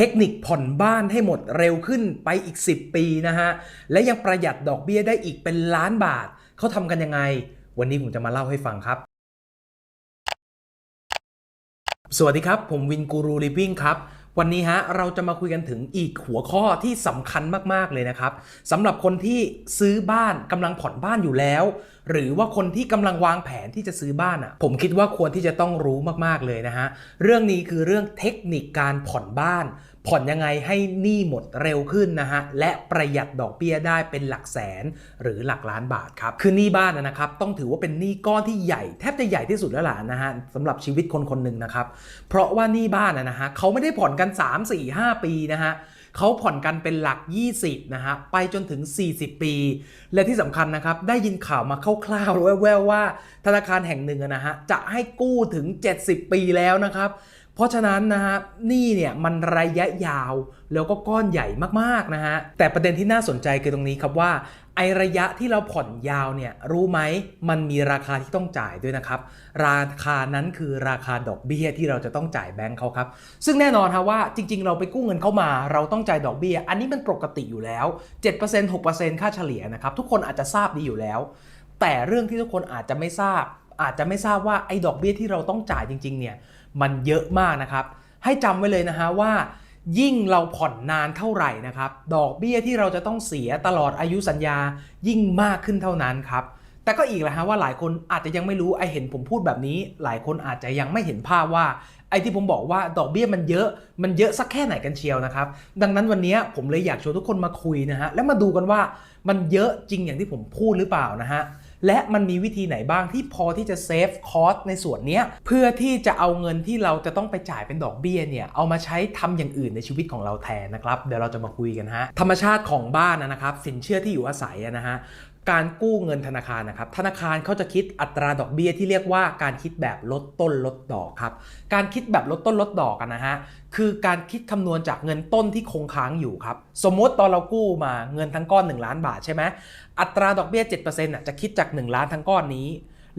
ทคนิคผ่อนบ้านให้หมดเร็วขึ้นไปอีก 10 ปีนะฮะ และยังประหยัดดอกเบี้ยได้อีกเป็นล้านบาท เขาทำกันยังไง วันนี้ผมจะมาเล่าให้ฟังครับ สวัสดีครับ ผมวินกูรูลิฟวิ่งครับ วันนี้ฮะเราจะมาคุยกันถึงอีกหัวข้อที่สำคัญมากๆเลยนะครับสำหรับคนที่ซื้อบ้านกำลังผ่อนบ้านอยู่แล้ว หรือว่าคนที่กำลังวางแผนที่จะซื้อบ้านอะ ผมคิดว่าควรที่จะต้องรู้มากๆเลยนะฮะเรื่องนี้คือเรื่องเทคนิคการผ่อนบ้าน ผ่อนยังไงให้หนี้หมดเร็วขึ้นนะฮะ และประหยัดดอกเบี้ยได้เป็นหลักแสนหรือหลักล้านบาทครับ คือหนี้บ้านนะครับ ต้องถือว่าเป็นหนี้ก้อนที่ใหญ่แทบจะใหญ่ที่สุดแล้วล่ะนะฮะสำหรับชีวิตคนคนหนึ่งนะครับ เพราะว่าหนี้บ้านนะฮะเขาไม่ได้ผ่อนกัน 3 4 5 ปีนะฮะเขาผ่อนกันเป็นหลัก 20 นะฮะ ไปจนถึง 40 ปี และที่สำคัญนะครับ ได้ยินข่าวมาคร่าวๆแว่วๆว่า ธนาคารแห่งหนึ่งนะฮะ จะให้กู้ถึง 70 ปีแล้วนะครับ เพราะฉะนั้นนะฮะนี่เนี่ยมันระยะยาวแล้วก็ก้อนใหญ่มากๆนะฮะแต่ประเด็นที่น่าสนใจคือตรงนี้ครับว่าไอระยะที่เราผ่อนยาวเนี่ยรู้ไหมมันมีราคาที่ต้องจ่ายด้วยนะครับ ราคานั้นคือราคาดอกเบี้ยที่เราจะต้องจ่ายแบงค์เขาครับ ซึ่งแน่นอนฮะว่าจริง ๆ เราไปกู้เงินเข้ามา เราต้องจ่ายดอกเบี้ย อันนี้มันปกติอยู่แล้ว 7% 6%ค่าเฉลี่ยนะครับทุกคนอาจจะทราบดีอยู่แล้ว แต่เรื่องที่ทุกคนอาจจะไม่ทราบ อาจจะไม่ทราบว่าไอ้ดอกเบี้ยที่เราต้องจ่ายจริงๆเนี่ย มันเยอะมากนะครับ ให้จำไว้เลยนะฮะว่า ยิ่งเราผ่อนนานเท่าไหร่นะครับ ดอกเบี้ยที่เราจะต้องเสียตลอดอายุสัญญายิ่งมากขึ้นเท่านั้นครับแต่ก็อีกแหละฮะว่าหลายคนอาจจะยังไม่รู้ไอเห็นผมพูดแบบนี้ หลายคนอาจจะยังไม่เห็นภาพว่า ไอที่ผมบอกว่าดอกเบี้ยมันเยอะ มันเยอะสักแค่ไหนกันเชียวนะครับ ดังนั้นวันนี้ผมเลยอยากชวนทุกคนมาคุยนะฮะแล้วมาดูกันว่ามันเยอะจริงอย่างที่ผมพูดหรือเปล่านะฮะ และมันมีวิธีไหนบ้างที่พอที่จะเซฟคอสในส่วนนี้เพื่อที่จะเอาเงินที่เราจะต้องไปจ่ายเป็นดอกเบี้ยเนี่ยเอามาใช้ทำอย่างอื่นในชีวิตของเราแทนนะครับ เดี๋ยวเราจะมาคุยกันฮะธรรมชาติของบ้านนะครับสินเชื่อที่อยู่อาศัยนะฮะการกู้เงินธนาคารนะครับ ธนาคารเขาจะคิดอัตราดอกเบี้ยที่เรียกว่าการคิดแบบลดต้นลดดอกครับ การคิดแบบลดต้นลดดอกกันนะฮะ คือการคิดคำนวณจากเงินต้นที่คงค้างอยู่ครับ สมมติตอนเรากู้มาเงินทั้งก้อน 1 ล้านบาทใช่ไหม อัตราดอกเบี้ย7%อะจะคิดจาก 1 ล้านทั้งก้อนนี้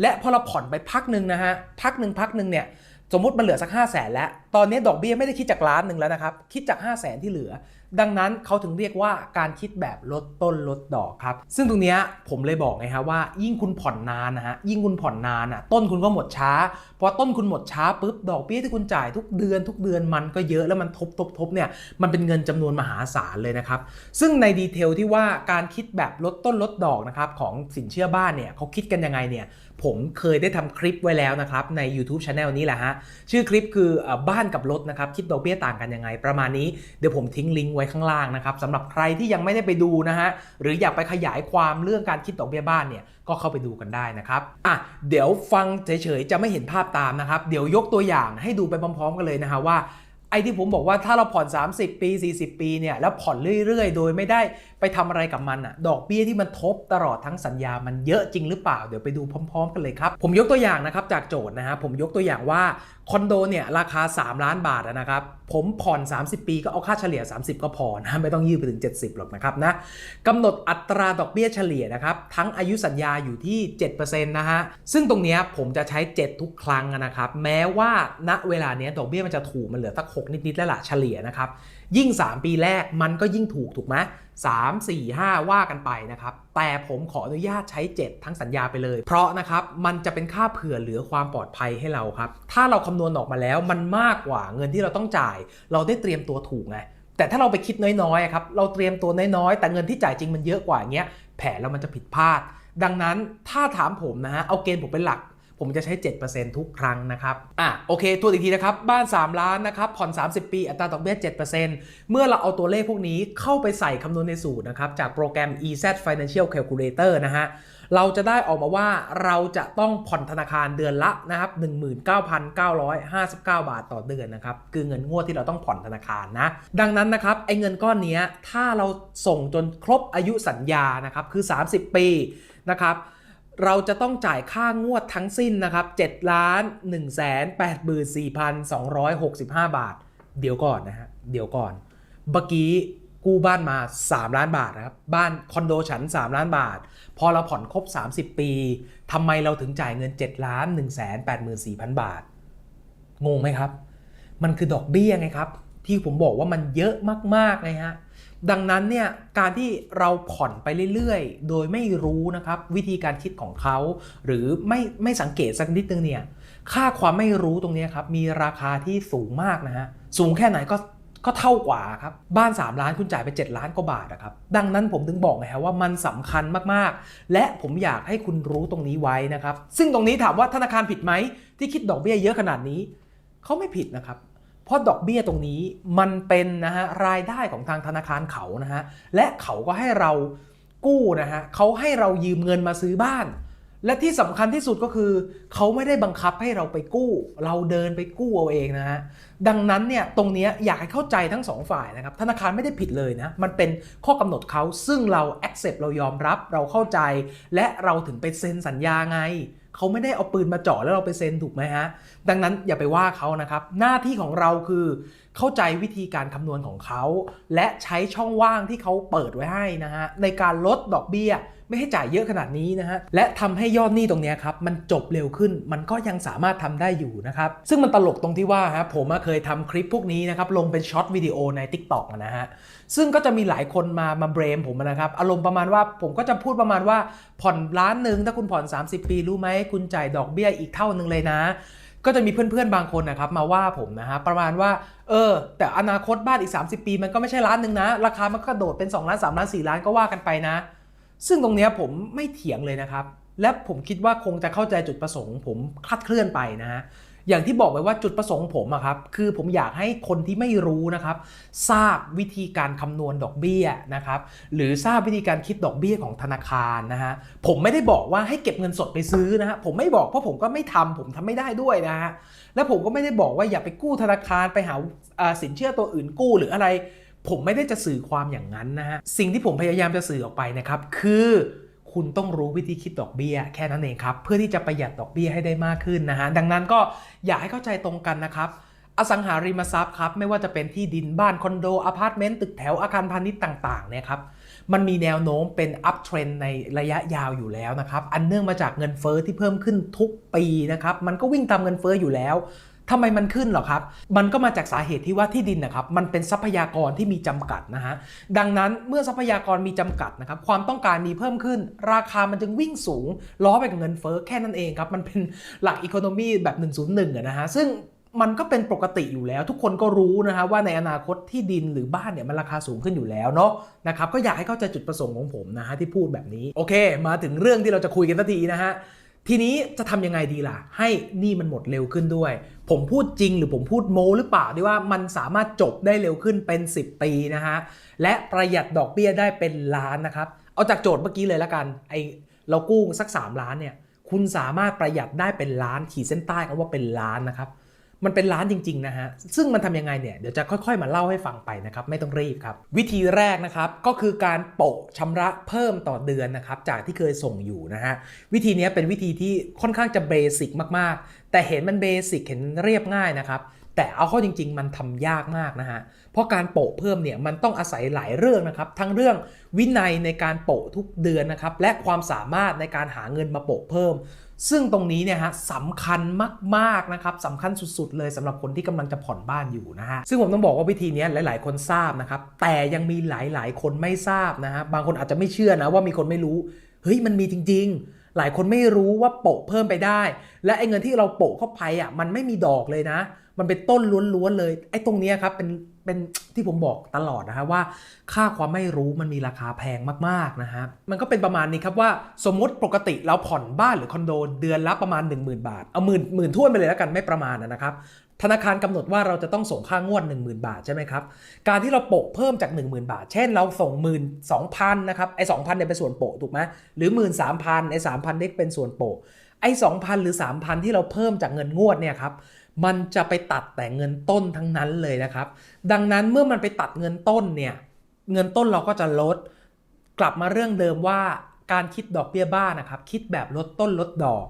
และพอเราผ่อนไปพักหนึ่งนะฮะ พักหนึ่งพักหนึ่งเนี่ยสมมติมันเหลือสัก 5 0 0แสนแล้ว ตอนนี้ดอกเบี้ยไม่ได้คิดจากล้านหนึ่งแล้วนะครับ คิดจาก 5 0 0แสนที่เหลือ ดังนั้นเขาถึงเรียกว่าการคิดแบบลดต้นลดดอกครับ ซึ่งตรงนี้ผมเลยบอกไงฮะว่ายิ่งคุณผ่อนนานนะฮะยิ่งคุณผ่อนนานอะต้นคุณก็หมดช้าพอต้นคุณหมดช้าปุ๊บดอกเบี้ยที่คุณจ่ายทุกเดือนทุกเดือนมันก็เยอะแล้วมันทบทบทบเนี่ยมันเป็นเงินจำนวนมหาศาลเลยนะครับ ซึ่งในดีเทลที่ว่าการคิดแบบลดต้นลดดอกนะครับของสินเชื่อบ้านเนี่ยเขาคิดกันยังไงเนี่ย ผมเคยได้ทำคลิปไว้แล้วนะครับ ใน YouTube Channel นี้แหละฮะ ชื่อคลิปคือบ้านกับรถนะครับ คิดดอกเบี้ยต่างกันยังไง ประมาณนี้เดี๋ยวผมทิ้งลิงก์ไว้ข้างล่างนะครับสำหรับใครที่ยังไม่ได้ไปดูนะฮะ หรืออยากไปขยายความเรื่องการคิดดอกเบี้ยบ้านเนี่ยก็เข้าไปดูกันได้นะครับอะเดี๋ยวฟังเฉยๆจะไม่เห็นภาพตามนะครับ เดี๋ยวยกตัวอย่างให้ดูไปพร้อมๆ กันเลยนะฮะว่า ไอ้ที่ผมบอกว่าถ้าเราผ่อน 30 ปี 40 ปีเนี่ยแล้วผ่อนเรื่อย ๆ โดยไม่ได้ไปทำอะไรกับมันอะดอกเบี้ยที่มันทบตลอดทั้งสัญญามันเยอะจริงหรือเปล่า เดี๋ยวไปดูพร้อม ๆ กันเลยครับ ผมยกตัวอย่างนะครับจากโจทย์นะฮะผมยกตัวอย่างว่าคอนโดเนี่ยราคา 3 ล้านบาทนะครับ ผมผ่อน 30 ปีก็เอาค่าเฉลี่ย 30 ก็พอนะไม่ต้องยืดไปถึง 70 หรอกนะครับนะกำหนดอัตราดอกเบี้ยเฉลี่ยนะครับ ทั้งอายุสัญญาอยู่ที่ 7%นะฮะ ซึ่งตรงนี้ผมจะใช้ 7 ทุกครั้งนะครับ แม้ว่าณเวลาเนี้ยดอกเบี้ยมันจะถูกมันเหลือสัก 6 นิด ๆ แล้วล่ะเฉลี่ยนะครับ ยิ่ง 3 ปีแรกมันก็ยิ่งถูกถูกไหมสามสี่ห้าว่ากันไปนะครับ แต่ผมขออนุญาตใช้ 7 ทั้งสัญญาไปเลย เพราะนะครับมันจะเป็นค่าเผื่อเหลือความปลอดภัยให้เราครับ ถ้าเราคำนวณออกมาแล้วมันมากกว่าเงินที่เราต้องจ่าย เราได้เตรียมตัวถูกไงแต่ถ้าเราไปคิดน้อยๆครับเราเตรียมตัวน้อยๆแต่เงินที่จ่ายจริงมันเยอะกว่าเงี้ยแผนเรามันจะผิดพลาด ดังนั้นถ้าถามผมนะฮะเอาเกณฑ์ผมเป็นหลัก ผมจะใช้ 7%ทุกครั้งนะครับ อะโอเคตัวอีกทีนะครับ บ้าน 3 ล้านนะครับ ผ่อน 30 ปี อัตราดอกเบี้ย 7%เมื่อเราเอาตัวเลขพวกนี้เข้าไปใส่คำนวณในสูตรนะครับ จากโปรแกรม EZ Financial Calculator นะฮะ เราจะได้ออกมาว่าเราจะต้องผ่อนธนาคารเดือนละนะครับ 19,959 บาทต่อเดือนนะครับ คือเงินงวดที่เราต้องผ่อนธนาคารนะ ดังนั้นนะครับ ไอ้เงินก้อนนี้ถ้าเราส่งจนครบอายุสัญญานะครับ คือ 30 ปีนะครับ เราจะต้องจ่ายค่างวดทั้งสิ้นนะครับ7ล้าน1 8 4 2 6 5 บาท เดี๋ยวก่อนนะฮะ เดี๋ยวก่อน เมื่อกี้กู้บ้านมา 3 ล้านบาทนะครับ บ้านคอนโดฉัน 3 ล้านบาท พอเราผ่อนครบ 30 ปี ทำไมเราถึงจ่ายเงิน7ล้าน1 8 4 0 0 บาท งงไหมครับ มันคือดอกเบี้ยไงครับ ที่ผมบอกว่ามันเยอะมากๆนะฮะ ดังนั้นเนี่ยการที่เราผ่อนไปเรื่อยๆ โดยไม่รู้นะครับวิธีการคิดของเขา หรือไม่ไม่สังเกตสักนิดนึงเนี่ยค่าความไม่รู้ตรงนี้ครับมีราคาที่สูงมากนะฮะสูงแค่ไหนก็ก็เท่ากว่าครับบ้าน 3 ล้านคุณจ่ายไป 7 ล้านกว่าบาทนะครับดังนั้นผมถึงบอกไงฮะว่ามันสำคัญมากๆ และผมอยากให้คุณรู้ตรงนี้ไว้นะครับซึ่งตรงนี้ถามว่าธนาคารผิดไหมที่คิดดอกเบี้ยเยอะขนาดนี้เขาไม่ผิดนะครับ เพราะดอกเบี้ยตรงนี้มันเป็นนะฮะรายได้ของทางธนาคารเขานะฮะและเขาก็ให้เรากู้นะฮะเขาให้เรายืมเงินมาซื้อบ้าน และที่สำคัญที่สุดก็คือ เขาไม่ได้บังคับให้เราไปกู้ เราเดินไปกู้เอาเองนะฮะดังนั้นเนี่ยตรงนี้อยากให้เข้าใจทั้งสองฝ่ายนะครับธนาคารไม่ได้ผิดเลยนะมันเป็นข้อกำหนดเขาซึ่งเรา accept เรายอมรับเราเข้าใจ และเราถึงไปเซ็นสัญญาไง เขาไม่ได้เอาปืนมาเจาะแล้วเราไปเซ็นถูกไหมฮะดังนั้นอย่าไปว่าเขานะครับหน้าที่ของเราคือเข้าใจวิธีการคำนวณของเขา และใช้ช่องว่างที่เขาเปิดไว้ให้นะฮะในการลดดอกเบี้ย ไม่ให้จ่ายเยอะขนาดนี้นะฮะและทำให้ยอดหนี้ตรงนี้ครับมันจบเร็วขึ้นมันก็ยังสามารถทำได้อยู่นะครับซึ่งมันตลกตรงที่ว่าฮะผมเคยทำคลิปพวกนี้นะครับลงเป็นช็อตวิดีโอใน Tik t o อกนะฮะซึ่งก็จะมีหลายคนมามาเบรมผมนะครับอารมณ์ประมาณว่าผมก็จะพูดประมาณว่าผ่อนล้านหนึ่งถ้าคุณผ่อน 30 ปีรู้ไหมคุณจ่ายดอกเบี้ยอีกเท่านึงเลยนะ ก็จะมีเพื่อนๆบางคนนะครับมาว่าผมนะฮะประมาณว่า เออ แต่อนาคตบ้านอีก 30 ปี มันก็ไม่ใช่ล้านหนึ่งนะ ราคามันก็โดดเป็น 2 ล้าน 3 ล้าน 4 ล้านก็ว่ากันไปนะ ซึ่งตรงนี้ผมไม่เถียงเลยนะครับ และผมคิดว่าคงจะเข้าใจจุดประสงค์ ผมคลาดเคลื่อนไปนะฮะ อย่างที่บอกไปว่าจุดประสงค์ผมอะครับคือผมอยากให้คนที่ไม่รู้นะครับ ทราบวิธีการคำนวณดอกเบี้ยนะครับ หรือทราบวิธีการคิดดอกเบี้ยของธนาคารนะฮะผมไม่ได้บอกว่าให้เก็บเงินสดไปซื้อนะฮะผมไม่บอกเพราะผมก็ไม่ทำผมทำไม่ได้ด้วยนะฮะแล้วผมก็ไม่ได้บอกว่าอย่าไปกู้ธนาคารไปหาาสินเชื่อตัวอื่นกู้หรืออะไร ผมไม่ได้จะสื่อความอย่างนั้นนะฮะสิ่งที่ผมพยายามจะสื่อออกไปนะครับ คือ คุณต้องรู้วิธีคิดดอกเบี้ยแค่นั้นเองครับ เพื่อที่จะประหยัดดอกเบี้ยให้ได้มากขึ้นนะฮะ ดังนั้นก็อยากให้เข้าใจตรงกันนะครับ อสังหาริมทรัพย์ครับไม่ว่าจะเป็นที่ดินบ้านคอนโดอพาร์ตเมนต์ตึกแถวอาคารพาณิชย์ต่างๆเนี่ยครับมันมีแนวโน้มเป็นอัพเทรนในระยะยาวอยู่แล้วนะครับ อันเนื่องมาจากเงินเฟอ้อที่เพิ่มขึ้นทุกปีนะครับ มันก็วิ่งตามเงินเฟอ้ออยู่แล้ว ทำไมมันขึ้นหรอครับ มันก็มาจากสาเหตุที่ว่าที่ดินนะครับมันเป็นทรัพยากรที่มีจำกัดนะฮะดังนั้นเมื่อทรัพยากรมีจำกัดนะครับความต้องการมีเพิ่มขึ้น ราคามันจึงวิ่งสูง ล้อไปกับเงินเฟ้อแค่นั้นเองครับมันเป็นหลักอีโคโนมีแบบ 101อะนะฮะซึ่งมันก็เป็นปกติอยู่แล้ว ทุกคนก็รู้นะฮะว่าในอนาคตที่ดินหรือบ้านเนี่ยมันราคาสูงขึ้นอยู่แล้วเนาะนะครับก็อยากให้เข้าใจจุดประสงค์ของผมนะฮะที่พูดแบบนี้โอเค มาถึงเรื่องที่เราจะคุยกันสักทีนะฮะทีนี้จะทำยังไงดีล่ะ ให้นี่มันหมดเร็วขึ้นด้วย ผมพูดจริงหรือผมพูดโมหรือเปล่าที่ว่ามันสามารถจบได้เร็วขึ้นเป็น 10 ปีนะฮะ และประหยัดดอกเบี้ยได้เป็นล้านนะครับ เอาจากโจทย์เมื่อกี้เลยละกันไอเรากู้สัก 3 ล้านเนี่ยคุณสามารถประหยัดได้เป็นล้านขีดเส้นใต้คำว่าเป็นล้านนะครับ มันเป็นล้านจริงๆนะฮะ ซึ่งมันทำยังไงเนี่ย เดี๋ยวจะค่อยๆ มาเล่าให้ฟังไปนะครับ ไม่ต้องรีบครับ วิธีแรกนะครับ ก็คือการโปะชำระเพิ่มต่อเดือนนะครับ จากที่เคยส่งอยู่นะฮะ วิธีนี้เป็นวิธีที่ค่อนข้างจะเบสิกมากๆ แต่เห็นมันเบสิกเห็นเรียบง่ายนะครับแต่เอาเข้าจริง ๆ มันทำยากมากนะฮะ เพราะการโปะเพิ่มเนี่ยมันต้องอาศัยหลายเรื่องนะครับ ทั้งเรื่องวินัยในการโปะทุกเดือนนะครับ และความสามารถในการหาเงินมาโปะเพิ่ม ซึ่งตรงนี้เนี่ยฮะสำคัญมากๆนะครับสำคัญสุดๆ เลยสำหรับคนที่กำลังจะผ่อนบ้านอยู่นะฮะซึ่งผมต้องบอกว่าวิธีนี้หลาย ๆ คนทราบนะครับแต่ยังมีหลายๆ คนไม่ทราบนะฮะบางคนอาจจะไม่เชื่อนะว่ามีคนไม่รู้เฮ้ยมันมีจริง ๆ หลายคนไม่รู้ว่าโปะเพิ่มไปได้ และไอ้เงินที่เราโปะเข้าไปอะมันไม่มีดอกเลยนะ มันเป็นต้นล้วนๆเลยไอ้ตรงนี้ครับเป็นเป็นที่ผมบอกตลอดนะฮะว่า ค่าความไม่รู้มันมีราคาแพงมากๆนะฮะมันก็เป็นประมาณนี้ครับว่าสมมติปกติเราผ่อนบ้านหรือคอนโดเดือนละประมาณ 10,000 บาท เอาหมื่นหมื่นท่วนไปเลยแล้วกันไม่ประมาณนะครับธนาคารกำหนดว่าเราจะต้องส่งค่างวด 10,000 บาทใช่ไหมครับ การที่เราโปะเพิ่มจาก 10,000 บาท เช่นเราส่ง 1 2 0 0 0นะครับไอ้2,000เนี่ยเป็นส่วนโปะถูกไหมหรือ 13,000ไอ้3,000เด็กเป็นส่วนโปะไอ้2,000 หรือ 3,000 ที่เราเพิ่มจากเงินงวดเนี่ยครับ มันจะไปตัดแต่เงินต้นทั้งนั้นเลยนะครับ ดังนั้นเมื่อมันไปตัดเงินต้นเนี่ย เงินต้นเราก็จะลด กลับมาเรื่องเดิมว่าการคิดดอกเบี้ยบ้านนะครับ คิดแบบลดต้นลดดอก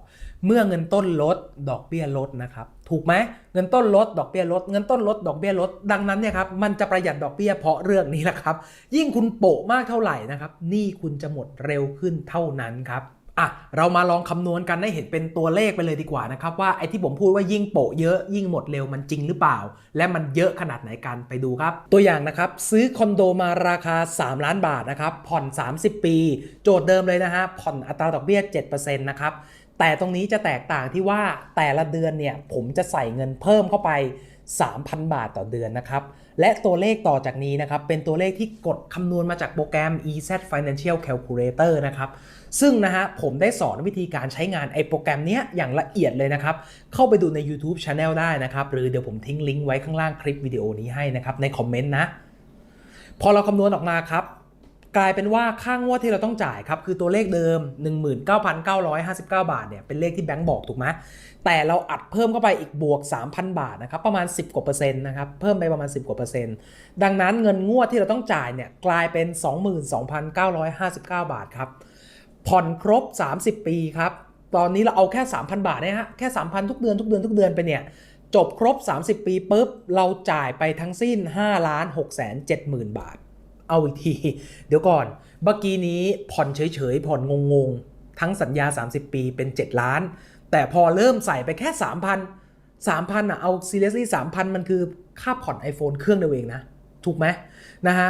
เมื่อเงินต้นลดดอกเบี้ยลดนะครับ ถูกไหมเงินต้นลดดอกเบี้ยลด เงินต้นลดดอกเบี้ยลด ดังนั้นเนี่ยครับ มันจะประหยัดดอกเบี้ยเพราะเรื่องนี้แหละครับ ยิ่งคุณโปะมากเท่าไหร่นะครับ นี่คุณจะหมดเร็วขึ้นเท่านั้นครับ อะเรามาลองคำนวณกันให้เห็นเป็นตัวเลขไปเลยดีกว่านะครับว่าไอ้ที่ผมพูดว่ายิ่งโปะเยอะยิ่งหมดเร็วมันจริงหรือเปล่า และมันเยอะขนาดไหนกันไปดูครับ ตัวอย่างนะครับซื้อคอนโดมาราคา 3 ล้านบาทนะครับผ่อน 30 ปี โจทย์เดิมเลยนะฮะผ่อนอัตราดอกเบี้ย7%นะครับแต่ตรงนี้จะแตกต่างที่ว่าแต่ละเดือนเนี่ยผมจะใส่เงินเพิ่มเข้าไป 3,000 บาทต่อเดือนนะครับและตัวเลขต่อจากนี้นะครับเป็นตัวเลขที่กดคำนวณมาจากโปรแกรม EZ Financial Calculator นะครับ ซึ่งนะฮะผมได้สอนวิธีการใช้งานไอ้โปรแกรมเนี้ยอย่างละเอียดเลยนะครับ เข้าไปดูใน YouTube Channel ได้นะครับ หรือเดี๋ยวผมทิ้งลิงก์ไว้ข้างล่างคลิปวิดีโอนี้ให้นะครับในคอมเมนต์นะ พอเราคำนวณออกมาครับกลายเป็นว่าค่างวดที่เราต้องจ่ายครับ คือตัวเลขเดิม 19,959 บาทเนี่ยเป็นเลขที่แบงก์บอกถูกไหมแต่เราอัดเพิ่มเข้าไปอีกบวก 3,000 บาทนะครับประมาณ 10 กว่าเปอร์เซ็นต์นะครับเพิ่มไปประมาณ 10 กว่าเปอร์เซ็นต์ดังนั้นเงินงวดที่เราต้องจ่ายเนี่ยกลายเป็น 22,959 บาทครับ ผ่อนครบ 30 ปีครับ ตอนนี้เราเอาแค่ 3,000 บาทเนี่ยฮะ แค่ 3,000 ทุกเดือนทุกเดือนทุกเดือนไปเนี่ย จบครบ 30 ปีปุ๊บ เราจ่ายไปทั้งสิ้น5ล้าน6แสน7หมื่นบาท เอาอีกที เดี๋ยวก่อน เมื่อกี้นี้ผ่อนเฉยๆ ผ่อนงงๆ ทั้งสัญญา 30 ปีเป็น 7 ล้าน แต่พอเริ่มใส่ไปแค่ 3,000 3,000อะ เอา seriously 3,000 มันคือค่าผ่อน iPhone เครื่องเดียวเองนะ ถูกไหมนะฮะ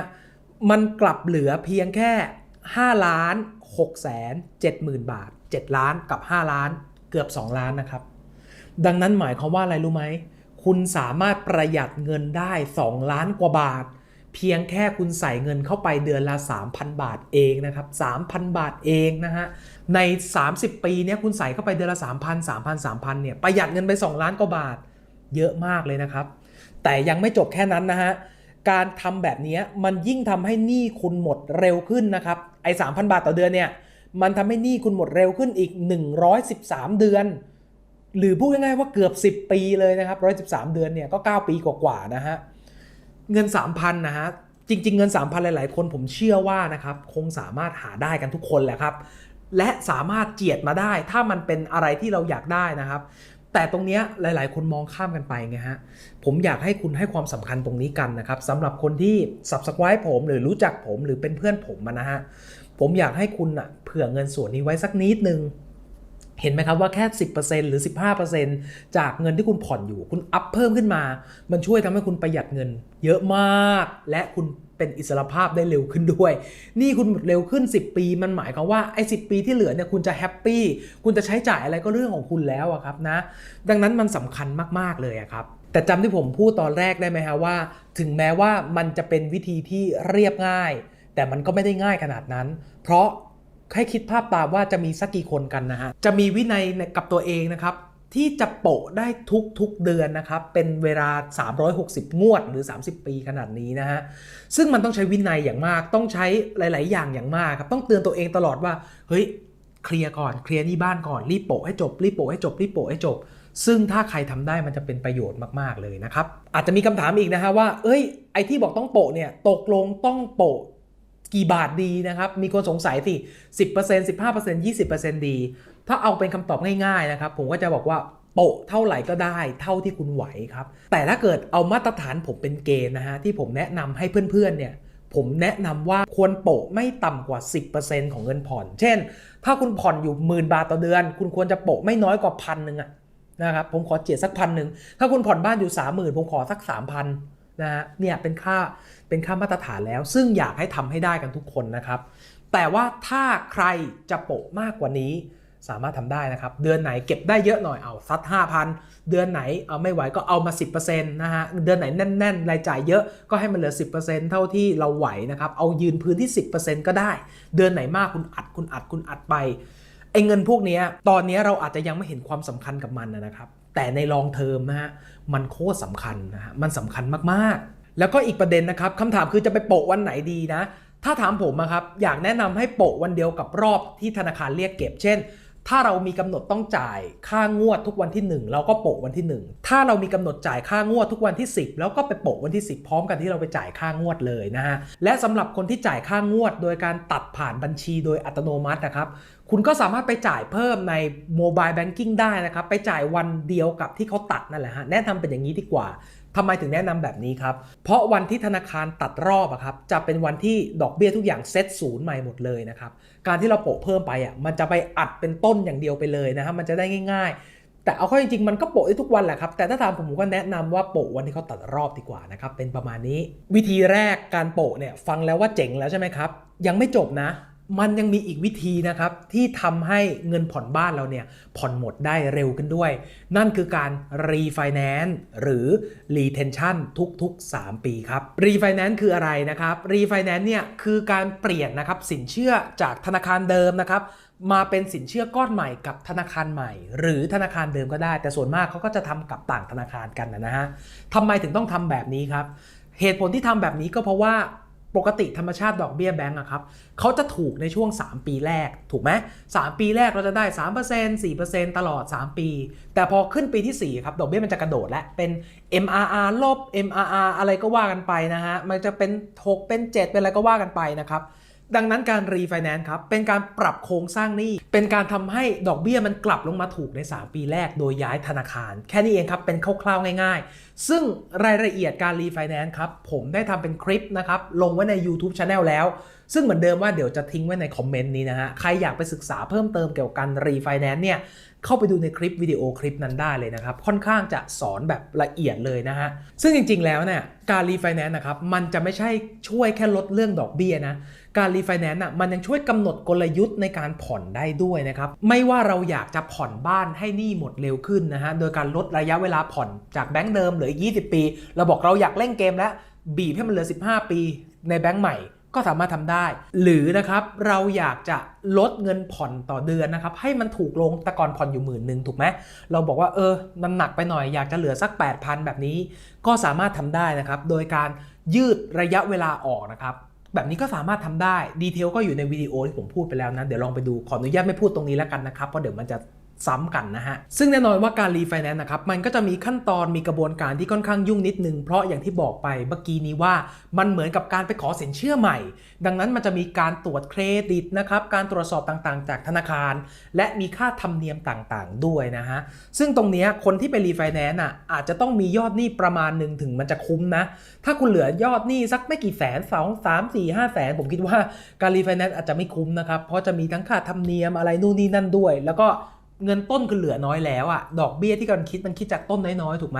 มันกลับเหลือเพียงแค่ 5 ล้าน 6แสน7หมื่นบาท 7 ล้านกับ 5 ล้านเกือบ 2 ล้านนะครับ ดังนั้นหมายความว่าอะไรรู้ไหม คุณสามารถประหยัดเงินได้ 2 ล้านกว่าบาท เพียงแค่คุณใส่เงินเข้าไปเดือนละ 3,000 บาทเองนะครับ 3,000 บาทเองนะฮะ ใน 30 ปีเนี้ยคุณใส่เข้าไปเดือนละ 3,000 3,000 3,000เนี่ยประหยัดเงินไป 2 ล้านกว่าบาท เยอะมากเลยนะครับ แต่ยังไม่จบแค่นั้นนะฮะการทำแบบนี้มันยิ่งทำให้หนี้คุณหมดเร็วขึ้นนะครับ ไอ้3,000บาทต่อเดือนเนี่ย มันทำให้หนี้คุณหมดเร็วขึ้นอีก 113 เดือน หรือพูดง่ายๆว่าเกือบ 10 ปีเลยนะครับ113 เดือนเนี่ยก็ 9 ปีกว่าๆนะฮะ เงิน 3,000นะฮะ จริง ๆ เงิน 3,000 หลาย ๆ คนผมเชื่อว่านะครับ คงสามารถหาได้กันทุกคนแหละครับ และสามารถเจียดมาได้ ถ้ามันเป็นอะไรที่เราอยากได้นะครับ แต่ตรงนี้หลาย ๆ คนมองข้ามกันไปไงฮะ ผมอยากให้คุณให้ความสำคัญตรงนี้กันนะครับสำหรับคนที่ subscribe ผมหรือรู้จักผมหรือเป็นเพื่อนผมนะฮะ ผมอยากให้คุณอะเผื่อเงินส่วนนี้ไว้สักนิดนึง เห็นไหมครับว่าแค่ 10%หรือ 15%จากเงินที่คุณผ่อนอยู่ คุณอัพเพิ่มขึ้นมา มันช่วยทำให้คุณประหยัดเงิน เยอะมาก และคุณเป็นอิสรภาพได้เร็วขึ้นด้วย นี่คุณเร็วขึ้น 10 ปี มันหมายความว่าไอ้สิปีที่เหลือเนี่ยคุณจะแฮปปี้คุณจะใช้จ่ายอะไรก็เรื่องของคุณแล้วอะครับนะ ดังนั้นมันสำคัญมากๆเลยอะครับแต่จำที่ผมพูดตอนแรกได้ไหมฮะว่า ถึงแม้ว่ามันจะเป็นวิธีที่เรียบง่าย แต่มันก็ไม่ได้ง่ายขนาดนั้น เพราะ ให้คิดภาพตามว่าจะมีสักกี่คนกันนะฮะ จะมีวินัยกับตัวเองนะครับ ที่จะโปะได้ทุกๆเดือนนะครับ เป็นเวลา 360 งวดหรือ 30 ปีขนาดนี้นะฮะ ซึ่งมันต้องใช้วินัยอย่างมาก ต้องใช้หลาย ๆ อย่างอย่างมากครับ ต้องเตือนตัวเองตลอดว่า เฮ้ย เคลียร์ก่อน เคลียร์นี่บ้านก่อน รีบโปะให้จบ รีบโปะให้จบ รีบโปะให้จบ ซึ่งถ้าใครทำได้มันจะเป็นประโยชน์มาก ๆ เลยนะครับ อาจจะมีคำถามอีกนะฮะว่า เอ้ย ไอที่บอกต้องโปะเนี่ย ตกลงต้องโปะ กี่บาทดีนะครับ มีคนสงสัยสิ10% 15% 20%ดี ถ้าเอาเป็นคำตอบง่ายๆนะครับ ผมก็จะบอกว่าโปะเท่าไหร่ก็ได้เท่าที่คุณไหวครับ แต่ถ้าเกิดเอามาตรฐานผมเป็นเกณฑ์นะฮะที่ผมแนะนำให้เพื่อนๆเนี่ยผมแนะนำว่าควรโปะไม่ต่ำกว่า 10%ของเงินผ่อน เช่น ถ้าคุณผ่อนอยู่หมื่นบาทต่อเดือน คุณควรจะโปะไม่น้อยกว่าพันหนึ่งอะนะครับผมขอเจียดสักพันหนึ่งถ้าคุณผ่อนบ้านอยู่สามหมื่นผมขอสักสามพั นะฮะเนี่ยเป็นค่าเป็นค่ามาตรฐานแล้ว ซึ่งอยากให้ทำให้ได้กันทุกคนนะครับ แต่ว่าถ้าใครจะโปะมากกว่านี้สามารถทำได้นะครับ เดือนไหนเก็บได้เยอะหน่อยเอาซัด 5,000 เดือนไหนเอาไม่ไหวก็เอามา 10%นะฮะเดือนไหนแน่น ๆ รายจ่ายเยอะก็ให้มันเหลือ 10%เท่าที่เราไหวนะครับ เอายืนพื้นที่ 10%ก็ได้ เดือนไหนมากคุณอัดคุณอัดคุณอัดไปไอ้เงินพวกนี้ตอนนี้เราอาจจะยังไม่เห็นความสำคัญกับมันนะครับ แต่ในลองเทอมนะฮะมันโคตรสำคัญนะฮะมันสำคัญมากๆ แล้วก็อีกประเด็นนะครับคำถามคือจะไปโปะวันไหนดีนะ ถ้าถามผมอะครับอยากแนะนำให้โปะวันเดียวกับรอบที่ธนาคารเรียกเก็บ เช่น ถ้าเรามีกำหนดต้องจ่ายค่างวดทุกวันที่ 1 เราก็โปะวันที่ 1 ถ้าเรามีกำหนดจ่ายค่างวดทุกวันที่ 10 แล้วก็ไปโปะวันที่ 10 พร้อมกันที่เราไปจ่ายค่างวดเลยนะฮะและสำหรับคนที่จ่ายค่างวด โดยการตัดผ่านบัญชีโดยอัตโนมัตินะครับ คุณก็สามารถไปจ่ายเพิ่มในโมบายแบงกิ้งได้นะครับ ไปจ่ายวันเดียวกับที่เขาตัดนั่นแหละฮะ แนะนำเป็นอย่างนี้ดีกว่าทำไมถึงแนะนำแบบนี้ครับ เพราะวันที่ธนาคารตัดรอบอะครับ จะเป็นวันที่ดอกเบี้ยทุกอย่างเซตศูนย์ใหม่หมดเลยนะครับ การที่เราโปะเพิ่มไปอะมันจะไปอัดเป็นต้นอย่างเดียวไปเลยนะฮะ มันจะได้ง่าย ๆ แต่เอาเข้าจริงๆ มันก็โปะได้ทุกวันแหละครับ แต่ถ้าถามผมผมก็แนะนำว่าโปะวันที่เขาตัดรอบดีกว่านะครับ เป็นประมาณนี้ วิธีแรกการโปะเนี่ยฟังแล้วว่าเจ๋งแล้วใช่ไหมครับ ยังไม่จบนะ มันยังมีอีกวิธีนะครับที่ทำให้เงินผ่อนบ้านเราเนี่ยผ่อนหมดได้เร็วขึ้นด้วย นั่นคือการรีไฟแนนซ์หรือ retention ทุกๆ 3 ปีครับรีไฟแนนซ์คืออะไรนะครับรีไฟแนนซ์เนี่ยคือการเปลี่ยนนะครับสินเชื่อจากธนาคารเดิมนะครับมาเป็นสินเชื่อก้อนใหม่กับธนาคารใหม่ หรือธนาคารเดิมก็ได้ แต่ส่วนมากเขาก็จะทำกับต่างธนาคารกันนะฮะทำไมถึงต้องทำแบบนี้ครับเหตุผลที่ทำแบบนี้ก็เพราะว่า ปกติธรรมชาติดอกเบี้ยแบงก์อะครับเขาจะถูกในช่วง 3 ปีแรก ถูกไหมสปีแรกเราจะได้ 3% 4%ตลอด 3 ปี แต่พอขึ้นปีที่ 4 ครับ ดอกเบี้ยมันจะกระโดดและเป็น MRR ลบ MRR อะไรก็ว่ากันไปนะฮะ มันจะเป็น 6 เป็น 7 เป็นอะไรก็ว่ากันไปนะครับ ดังนั้นการรีไฟแนนซ์ครับ เป็นการปรับโครงสร้างหนี้ เป็นการทำให้ดอกเบี้ยมันกลับลงมาถูกใน 3 ปีแรกโดยย้ายธนาคาร แค่นี้เองครับ เป็นคร่าวๆง่าย ๆ ซึ่งรายละเอียดการรีไฟแนนซ์ครับ ผมได้ทำเป็นคลิปนะครับ ลงไว้ใน YouTube Channel แล้ว ซึ่งเหมือนเดิมว่าเดี๋ยวจะทิ้งไว้ในคอมเมนต์นี้นะฮะ ใครอยากไปศึกษาเพิ่มเติมเกี่ยวกับการรีไฟแนนซ์เนี่ย เข้าไปดูในคลิปวิดีโอคลิปนั้นได้เลยนะครับ ค่อนข้างจะสอนแบบละเอียดเลยนะฮะ ซึ่งจริงๆ แล้วเนี่ย การรีไฟแนนซ์นะครับ มันจะไม่ใช่ช่วยแค่ลดเรื่องดอกเบี้ยนะ การรีไฟแนนซ์อะ มันยังช่วยกำหนดกลยุทธ์ในการผ่อนได้ด้วยนะครับ ไม่ว่าเราอยากจะผ่อนบ้านให้หนี้หมดเร็วขึ้นนะฮะ โดยการลดระยะเวลาผ่อนจากแบงก์เดิมเหลือ20 ปี เราบอกเราอยากเล่นเกมแล้วบีบให้มันเหลือ 15 ปี ในแบงก์ใหม่ ก็สามารถทำได้ หรือนะครับเราอยากจะลดเงินผ่อนต่อเดือนนะครับให้มันถูกลงแต่ก่อนผ่อนอยู่หมื่นหนึ่งถูกไหมเราบอกว่าเออมันหนักไปหน่อยอยากจะเหลือสัก 8,000 แบบนี้ ก็สามารถทำได้นะครับโดยการยืดระยะเวลาออกนะครับแบบนี้ก็สามารถทำได้ดีเทลก็อยู่ในวิดีโอที่ผมพูดไปแล้วนะ เดี๋ยวลองไปดูขออนุญาตไม่พูดตรงนี้แล้วกันนะครับ เพราะเดี๋ยวมันจะ ซ้ำกันนะฮะ ซึ่งแน่นอนว่าการรีไฟแนนซ์นะครับ มันก็จะมีขั้นตอนมีกระบวนการที่ค่อนข้างยุ่งนิดนึง เพราะอย่างที่บอกไปเมื่อกี้นี้ว่ามันเหมือนกับการไปขอสินเชื่อใหม่ ดังนั้นมันจะมีการตรวจเครดิตนะครับ การตรวจสอบต่างๆ จากธนาคาร และมีค่าธรรมเนียมต่างๆ ด้วยนะฮะ ซึ่งตรงนี้คนที่ไปรีไฟแนนซ์อะอาจจะต้องมียอดหนี้ประมาณหนึ่งถึงมันจะคุ้มนะ ถ้าคุณเหลือยอดหนี้สักไม่กี่แสนสองสามสี่ห้าแสนผมคิดว่าการรีไฟแนนซ์อาจจะไม่คุ้มนะครับ เพราะจะมีทั้งค่าธรรมเนียมอะไรนู่นนี่นั่นด้วย แล้วก็ เงินต้นคือเหลือน้อยแล้วอะดอกเบี้ยที่กำลังคิดมันคิดจากต้นน้อยๆถูกไหม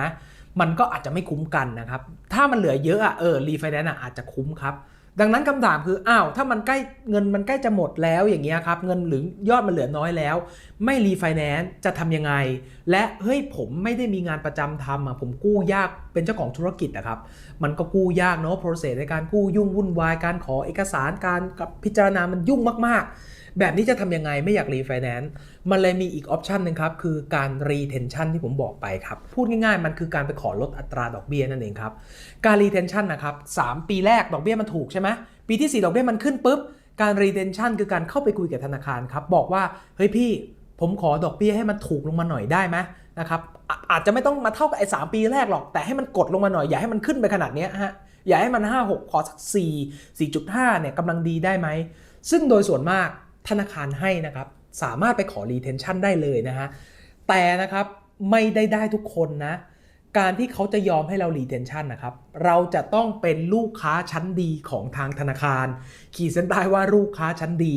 มันก็อาจจะไม่คุ้มกันนะครับ ถ้ามันเหลือเยอะอะเออรีไฟแนนซ์อาจจะคุ้มครับ ดังนั้นคำถามคืออ้าวถ้ามันใกล้เงินมันใกล้จะหมดแล้วอย่างเงี้ยครับเงินหรือยอดมันเหลือน้อยแล้ว ไม่รีไฟแนนซ์จะทำยังไง และเฮ้ยผมไม่ได้มีงานประจำทำอะผมกู้ยากเป็นเจ้าของธุรกิจนะครับ มันก็กู้ยากเนาะ process ในการกู้ยุ่งวุ่นวายการขอเอกสารการกับพิจารณามันยุ่งมากๆ แบบนี้จะทำยังไงไม่อยากรีไฟแนนซ์มันเลยมีอีกออปชันหนึ่งครับ คือการ retention ที่ผมบอกไปครับ พูดง่ายๆ มันคือการไปขอลดอัตราดอกเบี้ยนั่นเองครับ การ retention นะครับ3ปีแรกดอกเบี้ยมันถูกใช่ไหมปีที่ 4 ดอกเบี้ยมันขึ้นปุ๊บการ retention คือการเข้าไปคุยกับธนาคารครับบอกว่าเฮ้ยพี่ผมขอดอกเบี้ยให้มันถูกลงมาหน่อยได้ไหมนะครับออาจจะไม่ต้องมาเท่ากับไอ้สปีแรกหรอกแต่ให้มันกดลงมาหน่อยอย่าให้มันขึ้นไปขนาดเนี้ยฮะอย่าให้มัน 5 6 ขอสัก 4 4.5 เนี่ยกำลังดีได้ไหม ซึ่งโดยส่วนมาก ธนาคารให้นะครับ สามารถไปขอ retention ได้เลยนะฮะ แต่นะครับไม่ได้ได้ทุกคนนะ การที่เขาจะยอมให้เรา retention นะครับ เราจะต้องเป็นลูกค้าชั้นดีของทางธนาคาร ขีดเส้นใต้ว่าลูกค้าชั้นดี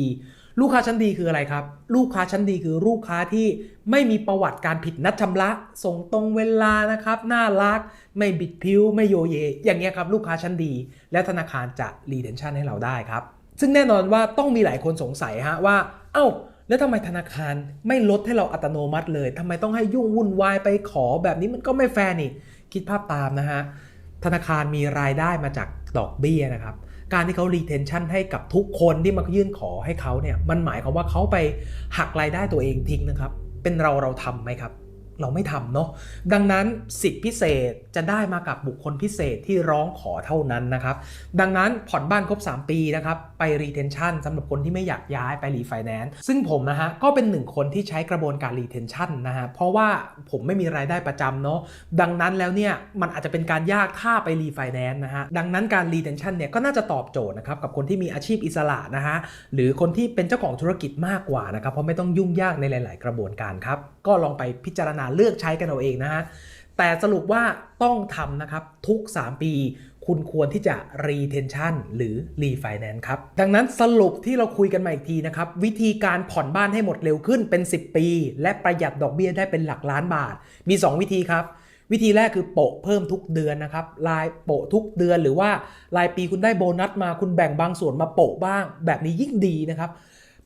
ลูกค้าชั้นดีคืออะไรครับ ลูกค้าชั้นดีคือลูกค้าที่ไม่มีประวัติการผิดนัดชำระ ส่งตรงเวลานะครับ น่ารัก ไม่บิดพิ้วไม่โยเย อย่างเงี้ยครับ ลูกค้าชั้นดี และธนาคารจะ retention ให้เราได้ครับ ซึ่งแน่นอนว่าต้องมีหลายคนสงสัยฮะว่า เอ้า แล้วทำไมธนาคารไม่ลดให้เราอัตโนมัติเลยทำไมต้องให้ยุ่งวุ่นวายไปขอแบบนี้มันก็ไม่แฟร์นี่ คิดภาพตามนะฮะ ธนาคารมีรายได้มาจากดอกเบี้ยนะครับ การที่เขา retention ให้กับทุกคนที่มายื่นขอให้เขาเนี่ย มันหมายความว่าเขาไปหักรายได้ตัวเองทิ้งนะครับ เป็นเราเราทำไหมครับ เราไม่ทำเนาะดังนั้นสิทธิพิเศษจะได้มากับบุคคลพิเศษที่ร้องขอเท่านั้นนะครับ ดังนั้นผ่อนบ้านครบ 3 ปีนะครับไป retention สำหรับคนที่ไม่อยากย้ายไป refinance ซึ่งผมนะฮะก็เป็นหนึ่งคนที่ใช้กระบวนการ retention นะฮะเพราะว่าผมไม่มีรายได้ประจำเนาะดังนั้นแล้วเนี่ยมันอาจจะเป็นการยากถ้าไป refinance นะฮะดังนั้นการ retention เนี่ยก็น่าจะตอบโจทย์นะครับกับคนที่มีอาชีพอิสระนะฮะหรือคนที่เป็นเจ้าของธุรกิจมากกว่านะครับเพราะไม่ต้องยุ่งยากในหลาย ๆ กระบวนการครับ ก็ลองไปพิจารณาเลือกใช้กันเอาเองนะฮะแต่สรุปว่าต้องทำนะครับทุก 3 ปี คุณควรที่จะ retention หรือ refinance ครับ ดังนั้นสรุปที่เราคุยกันมาอีกทีนะครับ วิธีการผ่อนบ้านให้หมดเร็วขึ้นเป็น 10 ปี และประหยัดดอกเบี้ยได้เป็นหลักล้านบาท มี 2 วิธีครับ วิธีแรกคือโปะเพิ่มทุกเดือนนะครับรายโปะทุกเดือนหรือว่ารายปีคุณได้โบนัสมาคุณแบ่งบางส่วนมาโปะบ้าง แบบนี้ยิ่งดีนะครับ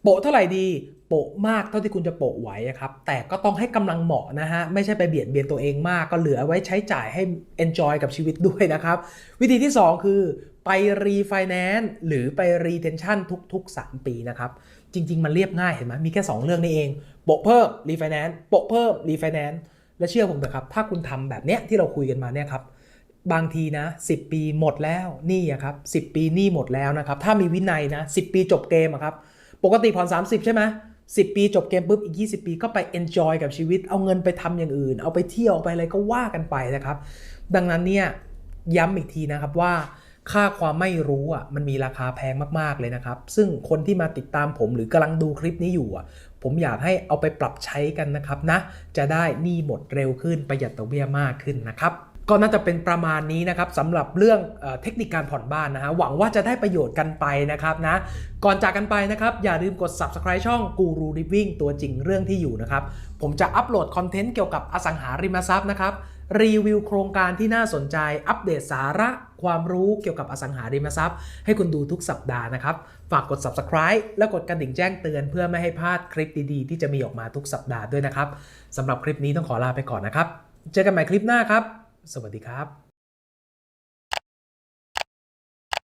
โปะเท่าไหร่ดี โปะมากเท่าที่คุณจะโปะไหวอะครับ แต่ก็ต้องให้กำลังเหมาะนะฮะ ไม่ใช่ไปเบียดเบียนตัวเองมาก ก็เหลือไว้ใช้จ่ายให้ enjoy กับชีวิตด้วยนะครับ วิธีที่ 2 คือไป refinance หรือไป retention ทุก ๆ 3 ปีนะครับ จริง ๆ มันเรียบง่ายเห็นไหมมีแค่ 2 เรื่องนี้เอง โปะเพิ่ม refinance โปะเพิ่ม refinance และเชื่อผมเถอะครับ ถ้าคุณทำแบบเนี้ยที่เราคุยกันมาเนี่ยครับบางทีนะ 10 ปีหมดแล้วนี่ครับ10 ปีนี้หมดแล้วนะครับถ้ามีวินัยนะ 10 ปีจบเกมครับปกติผ่อน30 ใช่ไหม 10 ปีจบเกมปุ๊บอีก 20 ปีก็ไป enjoy กับชีวิต เอาเงินไปทำอย่างอื่น เอาไปเที่ยวเอาไปอะไรก็ว่ากันไปนะครับ ดังนั้นเนี่ยย้ำอีกทีนะครับว่าค่าความไม่รู้อะมันมีราคาแพงมาก ๆ เลยนะครับ ซึ่งคนที่มาติดตามผมหรือกำลังดูคลิปนี้อยู่อะผมอยากให้เอาไปปรับใช้กันนะครับนะ จะได้หนี้หมดเร็วขึ้นประหยัดดอกเบี้ยมากขึ้นนะครับ ก็น่าจะเป็นประมาณนี้นะครับสำหรับเรื่องเทคนิคการผ่อนบ้านนะฮะหวังว่าจะได้ประโยชน์กันไปนะครับนะก่อนจากกันไปนะครับ อย่าลืมกด subscribe ช่องกูรูริวิ่งตัวจริงเรื่องที่อยู่นะครับ ผมจะอัปโหลดคอนเทนต์เกี่ยวกับอสังหาริมทรัพย์นะครับรีวิวโครงการที่น่าสนใจอัปเดตสาระความรู้เกี่ยวกับอสังหาริมทรัพย์ ให้คุณดูทุกสัปดาห์นะครับ ฝากกด subscribe และกดกระดิ่งแจ้งเตือนเพื่อไม่ให้พลาดคลิปดีๆ ที่จะมีออกมาทุกสัปดาห์ด้วยนะครับสำหรับคลิปนี้ต้องขอลาไปก่อนนะครับ เจอกันใหม่คลิปหน้าครับ สวัสดีครับ